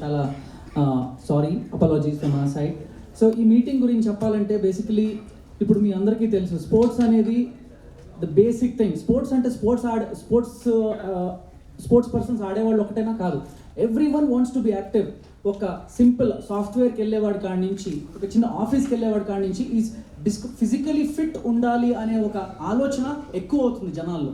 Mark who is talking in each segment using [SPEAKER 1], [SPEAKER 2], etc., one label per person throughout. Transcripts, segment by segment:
[SPEAKER 1] చాలా sorry apologies మా side so ఈ మీటింగ్ గురించి చెప్పాలంటే బేసికలీ ఇప్పుడు మీ అందరికీ తెలుసు స్పోర్ట్స్ అనేది ద బేసిక్ థింగ్ స్పోర్ట్స్ అంటే స్పోర్ట్స్ ఆడే స్పోర్ట్స్ స్పోర్ట్స్ పర్సన్స్ ఆడేవాళ్ళు ఒకటేనా కాదు. Every one wants to be active ఒక సింపుల్ సాఫ్ట్వేర్కి వెళ్ళేవాడి కాడి నుంచి ఒక చిన్న ఆఫీస్కి వెళ్ళేవాడి కాడి నుంచి ఈ డిస్క్ ఫిజికలీ ఫిట్ ఉండాలి అనే ఒక ఆలోచన ఎక్కువ అవుతుంది జనాల్లో.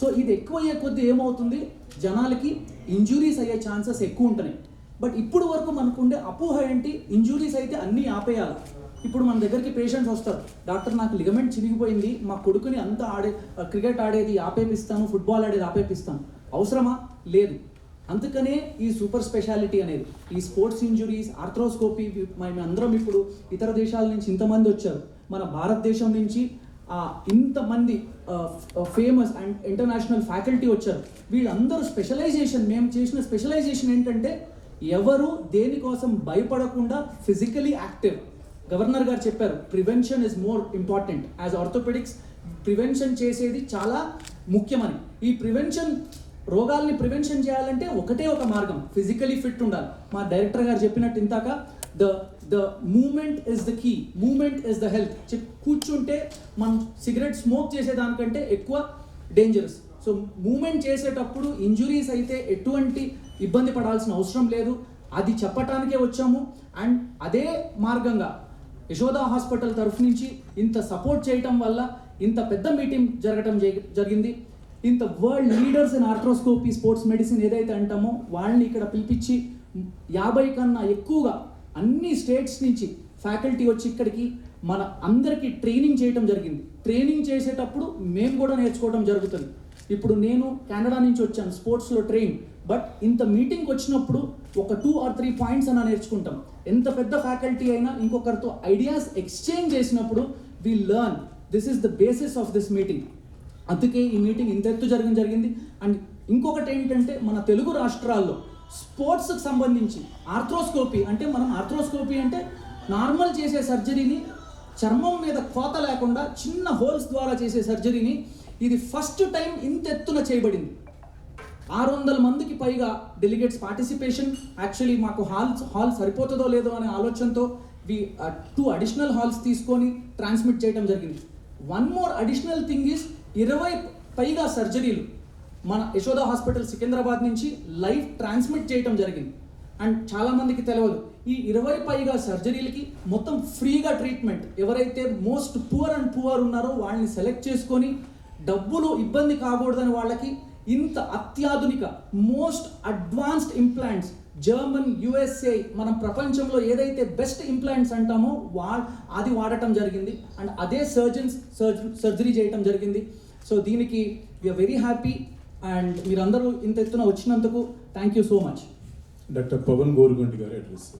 [SPEAKER 1] సో ఇది ఎక్కువ అయ్యే కొద్దీ ఏమవుతుంది? జనాలకి ఇంజురీస్ అయ్యే ఛాన్సెస్ ఎక్కువ ఉంటున్నాయి. బట్ ఇప్పుడు వరకు మనకు ఉండే అపోహ ఏంటి? ఇంజురీస్ అయితే అన్నీ ఆపేయాలి. ఇప్పుడు మన దగ్గరికి పేషెంట్స్ వస్తారు. డాక్టర్ నాకు లిగమెంట్ చిరిగిపోయింది మా కొడుకుని అంతా ఆడే క్రికెట్ ఆడేది ఆపేపిస్తాను ఫుట్బాల్ ఆడేది ఆపేపిస్తాను. అవసరమా? లేదు. అందుకనే ఈ సూపర్ స్పెషాలిటీ అనేది ఈ స్పోర్ట్స్ ఇంజురీస్ ఆర్థ్రోస్కోపీ మేము అందరం ఇప్పుడు ఇతర దేశాల నుంచి ఇంతమంది వచ్చారు. మన భారతదేశం నుంచి ఇంతమంది ఫేమస్ అండ్ ఇంటర్నేషనల్ ఫ్యాకల్టీ వచ్చారు. వీళ్ళందరూ స్పెషలైజేషన్ మేము చేసిన స్పెషలైజేషన్ ఏంటంటే ఎవరు దేనికోసం భయపడకుండా ఫిజికలీ యాక్టివ్ గవర్నర్ గారు చెప్పారు prevention is more important as orthopaedics prevention చేసేది చాలా ముఖ్యమని. ఈ ప్రివెన్షన్ రోగాల్ని ప్రివెన్షన్ చేయాలంటే ఒకటే ఒక మార్గం ఫిజికలీ ఫిట్ ఉండాలి. మా డైరెక్టర్ గారు చెప్పినట్టు ఇంతాక the the movement is the key movement is the health కూర్చుంటే మనం సిగరెట్ స్మోక్ చేసేదానికంటే ఎక్కువ డేంజరస్ సో మూమెంట్ చేసేటప్పుడు ఇంజురీస్ అయితే ఎటువంటి ఇబ్బంది పడాల్సిన అవసరం లేదు. అది చెప్పటానికే వచ్చాము. అండ్ అదే మార్గంగా యశోద హాస్పిటల్ తరఫు నుంచి ఇంత సపోర్ట్ చేయటం వల్ల ఇంత పెద్ద మీటింగ్ జరగటం జరిగింది. ఇంత world leaders in arthroscopy sports medicine ఏదైతే అంటామో వాళ్ళని ఇక్కడ పిలిపించి యాభై కన్నా ఎక్కువగా అన్ని స్టేట్స్ నుంచి ఫ్యాకల్టీ వచ్చి ఇక్కడికి మన అందరికీ ట్రైనింగ్ చేయటం జరిగింది. ట్రైనింగ్ చేసేటప్పుడు మేము కూడా నేర్చుకోవడం జరుగుతుంది. ఇప్పుడు నేను కెనడా నుంచి వచ్చాను స్పోర్ట్స్లో ట్రైన్. బట్ ఇంత మీటింగ్కి వచ్చినప్పుడు ఒక టూ ఆర్ త్రీ పాయింట్స్ అన్న నేర్చుకుంటాం. ఎంత పెద్ద ఫ్యాకల్టీ అయినా ఇంకొకరితో ఐడియాస్ ఎక్స్చేంజ్ చేసినప్పుడు we learn this is the basis of this meeting అందుకే ఈ మీటింగ్ ఇంత ఎత్తు జరగడం జరిగింది. అండ్ ఇంకొకటి ఏంటంటే మన తెలుగు రాష్ట్రాల్లో స్పోర్ట్స్కి సంబంధించి ఆర్థ్రోస్కోపీ అంటే మనం ఆర్థ్రోస్కోపీ అంటే నార్మల్ చేసే సర్జరీని చర్మం మీద కోత లేకుండా చిన్న హోల్స్ ద్వారా చేసే సర్జరీని ఇది ఫస్ట్ టైం ఇంత ఎత్తున చేయబడింది. ఆరు వందల మందికి పైగా డెలిగేట్స్ పార్టిసిపేషన్ యాక్చువల్లీ మాకు హాల్స్ హాల్ సరిపోతుందో లేదో అనే ఆలోచనతో వి టూ అడిషనల్ హాల్స్ తీసుకొని ట్రాన్స్మిట్ చేయడం జరిగింది. One more additional thing is ఇరవై పైగా సర్జరీలు మన యశోద హాస్పిటల్ సికింద్రాబాద్ నుంచి లైవ్ ట్రాన్స్మిట్ చేయడం జరిగింది. అండ్ చాలా మందికి తెలియదు ఈ ఇరవై పైగా సర్జరీలకి మొత్తం ఫ్రీగా ట్రీట్మెంట్ ఎవరైతే మోస్ట్ పువర్ అండ్ పువర్ ఉన్నారో వాళ్ళని సెలెక్ట్ చేసుకొని డబ్బులు ఇబ్బంది కాకూడదని వాళ్ళకి ఇంత అత్యాధునిక most advanced implants German USA మనం ప్రపంచంలో ఏదైతే బెస్ట్ ఇంప్లాంట్స్ అంటామో వా అది వాడటం జరిగింది. అండ్ అదే సర్జన్స్ సర్జరీ చేయటం జరిగింది. సో దీనికి వీఆర్ వెరీ హ్యాపీ అండ్ మీరందరూ ఇంత ఎత్తున వచ్చినందుకు thank you so much
[SPEAKER 2] doctor Pavan Gorugunti గారు అడ్రస్